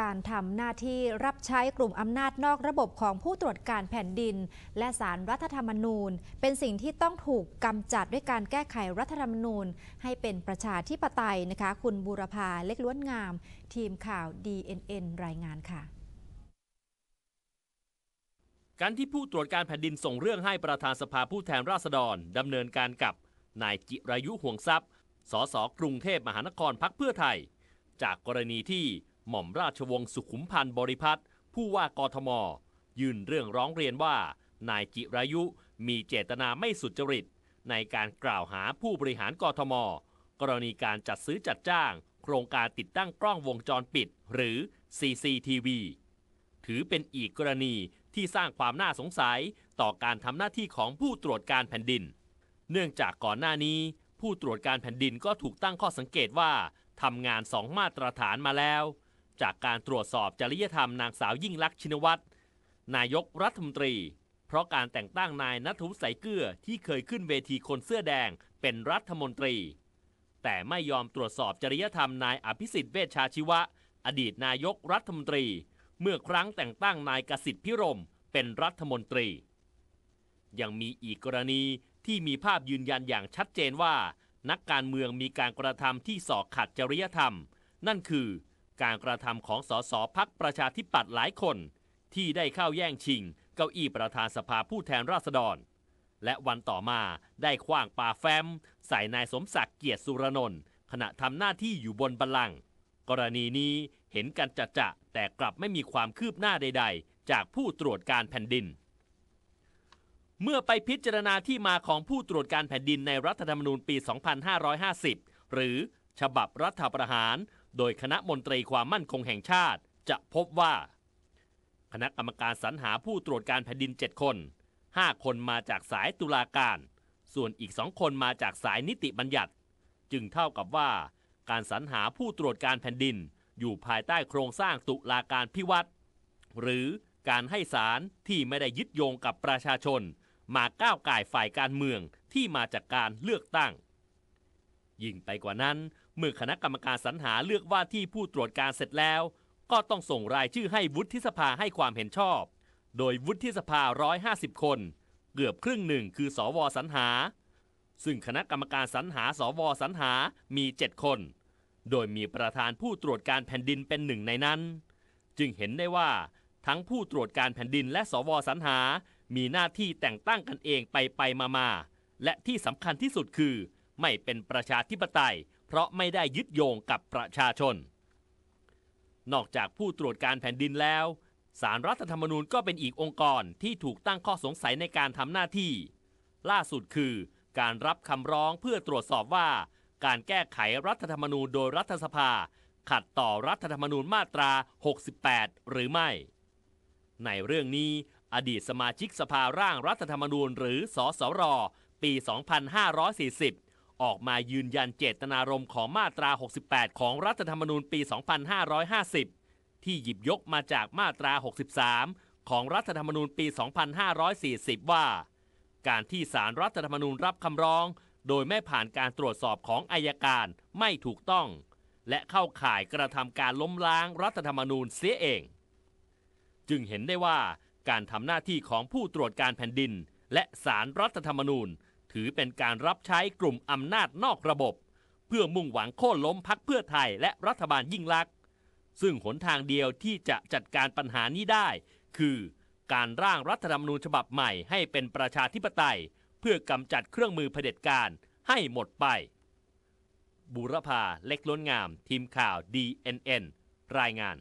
การทำหน้าที่รับใช้กลุ่มอำนาจนอกระบบของผู้ตรวจการแผ่นดิน และสารรัฐธรรมนูญ เป็นสิ่งที่ต้องถูกกำจัดด้วยการแก้ไขรัฐธรรมนูญ ให้เป็นประชาธิปไตยนะคะ คุณบูรพาเล็กล้วนงาม ทีมข่าว DNN รายงานค่ะ การที่ผู้ตรวจการแผ่นดินส่งเรื่องให้ประธานสภาผู้แทนราษฎรดำเนินการกับนายจิรายุห่วงทรัพย์ สสกรุงเทพมหานครพักเพื่อไทย จากกรณีที่ หม่อมราชวงศ์สุขุมพันธ์บริพัตรผู้ว่ากทม ยื่นเรื่องร้องเรียนว่า นายจิรายุมีเจตนาไม่สุจริต ในการกล่าวหาผู้บริหารกทม กรณีการจัดซื้อจัดจ้าง โครงการติดตั้งกล้องวงจรปิด หรือ CCTV ถือเป็นอีกกรณีที่สร้างความน่าสงสัยต่อการทำหน้าที่ของผู้ตรวจการแผ่นดิน เนื่องจากก่อนหน้านี้ ผู้ตรวจการแผ่นดินก็ถูกตั้งข้อสังเกตว่าทำงานสองมาตรฐานมาแล้ว จากการตรวจสอบจริยธรรมนางสาวยิ่งลักษณ์ชินวัตรนายกรัฐมนตรี เพราะการแต่งตั้งนายนัทวุฒิสเกลือที่เคยขึ้นเวทีคนเสื้อแดงเป็นรัฐมนตรี แต่ไม่ยอมตรวจสอบจริยธรรมนายอภิสิทธิ์เวชชาชีวะ อดีตนายกรัฐมนตรี เมื่อครั้งแต่งตั้งนายกสิทธิ์พิรมเป็นรัฐมนตรี ยังมีอีกกรณีที่มีภาพยืนยันอย่างชัดเจนว่า นักการเมืองมีการกระทำที่สอกขัดจริยธรรม นั่นคือ การกระทำของสสพักประชาธิปัตย์หลายคน ที่ได้เข้าแย่งชิง เก้าอี้ประธานสภาผู้แทนราษฎร และวันต่อมาได้คว้างปาแฟ้มใส่นายสมศักดิ์เกียรติสุรนนท์ขณะทำหน้าที่อยู่บนบัลลังก์กรณีนี้เห็นกันจะจะแต่กลับไม่มีความคืบหน้าใด ๆ จากผู้ตรวจการแผ่นดิน เมื่อไปพิจารณาที่มาของผู้ตรวจการแผ่นดินในรัฐธรรมนูญปี 2550 หรือฉบับรัฐประหาร โดยคณะมนตรีความมั่นคงแห่งชาติ จะพบว่า คณะกรรมการสรรหาผู้ตรวจการแผ่นดิน 7 คน 5 คนมาจากสายตุลาการ ส่วนอีก2คนมาจากสายนิติบัญญัติ จึงเท่ากับว่า การสรรหาผู้ตรวจการแผ่นดิน อยู่ภายใต้โครงสร้างตุลาการพิวัตรหรือการให้ศาลที่ไม่ได้ยึดโยงกับประชาชน มาก้าวไก่ฝ่ายการเมืองที่มาจากการเลือกตั้ง ยิ่งไปกว่านั้น เมื่อคณะกรรมการสรรหาเลือกว่าที่ผู้ตรวจการเสร็จแล้ว ก็ต้องส่งรายชื่อให้วุฒิสภาให้ความเห็นชอบ โดยวุฒิสภา 150 คน เกือบครึ่งหนึ่งคือสวสรรหา ซึ่งคณะกรรมการสรรหา สวสรรหามี 7 คน โดยมีประธานผู้ตรวจการแผ่นดินเป็นหนึ่งในนั้น จึงเห็นได้ว่าทั้งผู้ตรวจการแผ่นดินและสวสรรหา มีหน้าที่แต่งตั้งกันเองไปไปมามาและที่สำคัญที่สุดคือ ไม่เป็นประชาธิปไตย เพราะไม่ได้ยึดโยงกับประชาชน นอกจากผู้ตรวจการแผ่นดินแล้วสารรัฐธรรมนูญก็เป็นอีกองค์กรที่ถูกตั้งข้อสงสัยในการทำหน้าที่ ล่าสุดคือการรับคำร้องเพื่อตรวจสอบว่า การแก้ไขรัฐธรรมนูญโดยรัฐสภา ขัดต่อรัฐธรรมนูญมาตรา 68 หรือไม่ ในเรื่องนี้อดีตสมาชิกสภาร่างรัฐธรรมนูญหรือสสร ปี 2540 ออกมายืนยันเจตนารมณ์ของมาตรา 68 ของรัฐธรรมนูญปี 2550 ที่หยิบยกมาจากมาตรา 63 ของรัฐธรรมนูญปี 2540 ว่า การที่สารรัฐธรรมนูญรับคำร้อง โดยไม่ผ่านการตรวจสอบของอายการไม่ถูกต้อง และเข้าข่ายกระทำการล้มล้างรัฐธรรมนูญเสียเอง จึงเห็นได้ว่าการทำหน้าที่ของผู้ตรวจการแผ่นดิน และสารรัฐธรรมนูญ ถือเป็นการรับใช้กลุ่มอำนาจนอกระบบ เพื่อมุ่งหวังโค่นล้มพักเพื่อไทยและรัฐบาลยิ่งลักษณ์ซึ่งหนทางเดียวที่จะจัดการปัญหานี้ได้ คือการร่างรัฐธรรมนูญฉบับใหม่ให้เป็นประชาธิปไตย เพื่อกำจัดเครื่องมือเผด็จการให้หมดไปบูรพาเล็กล้นงาม ทีมข่าว DNN รายงาน